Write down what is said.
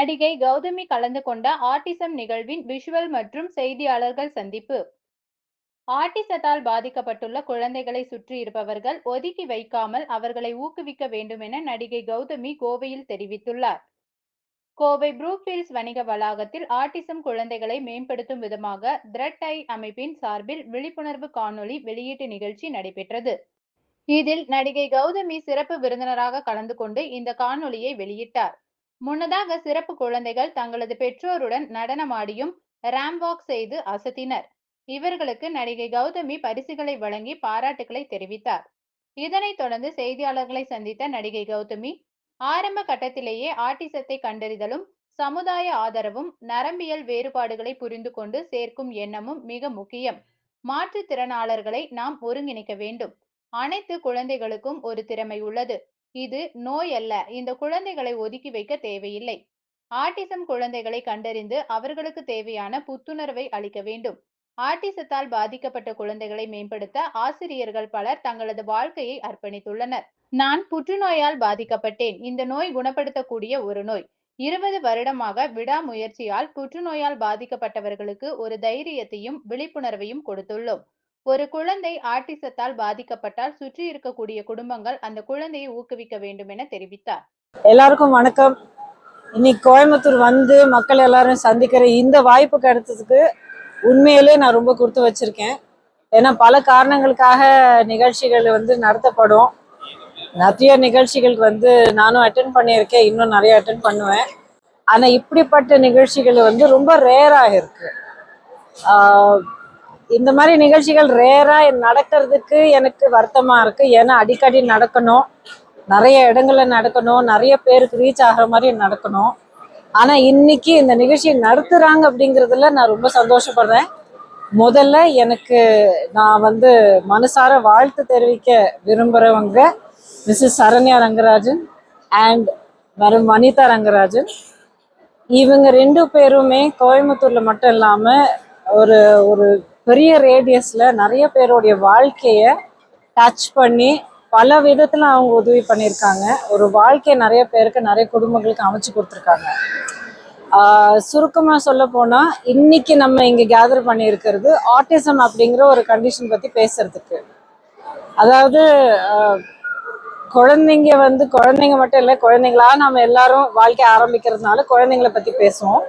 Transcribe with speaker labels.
Speaker 1: நடிகை கௌதமி கலந்து கொண்ட ஆட்டிசம் நிகழ்வின் விஷுவல் மற்றும் செய்தியாளர்கள் சந்திப்பு. ஆட்டிசத்தால் பாதிக்கப்பட்டுள்ள குழந்தைகளை சுற்றி இருப்பவர்கள் ஒதுக்கி வைக்காமல் அவர்களை ஊக்குவிக்க வேண்டும் என நடிகை கௌதமி கோவையில் தெரிவித்துள்ளார். கோவை ப்ரூக்ஃபீல்ட்ஸ் வணிக வளாகத்தில் ஆட்டிசம் குழந்தைகளை மேம்படுத்தும் விதமாக திரட் ஐ அமைப்பின் சார்பில் விழிப்புணர்வு காணொளி வெளியீட்டு நிகழ்ச்சி நடைபெற்றது. இதில் நடிகை கௌதமி சிறப்பு விருந்தினராக கலந்து கொண்டு இந்த காணொலியை வெளியிட்டார். முன்னதாக சிறப்பு குழந்தைகள் தங்களது பெற்றோருடன் நடனமாடியும் ரேம் வாக் செய்து அசத்தினர். இவர்களுக்கு நடிகை கௌதமி பரிசுகளை வழங்கி பாராட்டுகளை தெரிவித்தார். இதனைத் தொடர்ந்து செய்தியாளர்களை சந்தித்த நடிகை கௌதமி ஆரம்ப கட்டத்திலேயே ஆட்டிசத்தை கண்டறிதலும் சமுதாய ஆதரவும் நரம்பியல் வேறுபாடுகளை புரிந்து கொண்டு சேர்க்கும் எண்ணமும் மிக முக்கியம். மாற்றுத்திறனாளர்களை நாம் ஒருங்கிணைக்க வேண்டும். அனைத்து குழந்தைகளுக்கும் ஒரு திறமை உள்ளது. இது நோய் அல்ல. இந்த குழந்தைகளை ஒதுக்கி வைக்க தேவையில்லை. ஆட்டிசம் குழந்தைகளை கண்டறிந்து அவர்களுக்கு தேவையான புத்துணர்வை அளிக்க வேண்டும். ஆட்டிசத்தால் பாதிக்கப்பட்ட குழந்தைகளை மேம்படுத்த ஆசிரியர்கள் பலர் தங்களது வாழ்க்கையை அர்ப்பணித்துள்ளனர். நான் புற்றுநோயால் பாதிக்கப்பட்டேன். இந்த நோய் குணப்படுத்தக்கூடிய ஒரு நோய். இருபது வருடமாக விடாமுயற்சியால் புற்றுநோயால் பாதிக்கப்பட்டவர்களுக்கு ஒரு தைரியத்தையும் விழிப்புணர்வையும் கொடுத்துள்ளோம். ஒரு குழந்தை ஆட்டிசத்தால் பாதிக்கப்பட்டால் சுற்றி இருக்கக்கூடிய குடும்பங்கள் அந்த குழந்தையை ஊக்குவிக்க வேண்டும் என தெரிவித்தார்.
Speaker 2: எல்லாருக்கும் வணக்கம். இன்னைக்கு கோயம்புத்தூர் வந்து மக்கள் எல்லாரும் சந்திக்கிற இந்த வாய்ப்பு கிடைத்ததுக்கு உண்மையிலே நான் ரொம்ப கொடுத்து வச்சிருக்கேன். ஏன்னா பல காரணங்களுக்காக நிகழ்ச்சிகள் வந்து நடத்தப்படும். நிறைய நிகழ்ச்சிகளுக்கு வந்து நானும் அட்டன் பண்ணியிருக்கேன். இன்னும் நிறைய அட்டன் பண்ணுவேன். ஆனால் இப்படிப்பட்ட நிகழ்ச்சிகள் வந்து ரொம்ப ரேராக இருக்குது இந்த மாதிரி நிகழ்ச்சிகள் ரேராக நடக்கிறதுக்கு எனக்கு வருத்தமாக இருக்குது ஏன்னா அடிக்கடி நடக்கணும். நிறைய இடங்களில் நடக்கணும். நிறைய பேருக்கு ரீச் ஆகிற மாதிரி நடக்கணும். ஆனால் இன்னைக்கு இந்த நிகழ்ச்சியை நடத்துகிறாங்க அப்படிங்கிறதுல நான் ரொம்ப சந்தோஷப்படுறேன். முதல்ல எனக்கு நான் வந்து மனசார வாழ்த்து தெரிவிக்க விரும்புகிறவங்க Mrs Saranya Rangarajan and madam Vanitha Rangarajan. இவங்க ரெண்டு பேருமே கோயம்புத்தூரில் மட்டும் இல்லாமல் ஒரு ஒரு பெரிய ரேடியஸில் நிறைய பேருடைய வாழ்க்கையை டச் பண்ணி பல விதத்தில் அவங்க உதவி பண்ணியிருக்காங்க. ஒரு வாழ்க்கையை நிறைய பேருக்கு நிறைய குடும்பங்களுக்கு அமைச்சு கொடுத்துருக்காங்க. சுருக்கமாக சொல்ல போனால் இன்னைக்கு நம்ம இங்கே கேதர் பண்ணியிருக்கிறது ஆட்டிசம் அப்படிங்கிற ஒரு கண்டிஷன் பற்றி பேசுறதுக்கு. அதாவது குழந்தைங்க வந்து குழந்தைங்க மட்டும் இல்லை குழந்தைங்களா நம்ம எல்லாரும் வாழ்க்கை ஆரம்பிக்கிறதுனால குழந்தைங்களை பற்றி பேசுவோம்.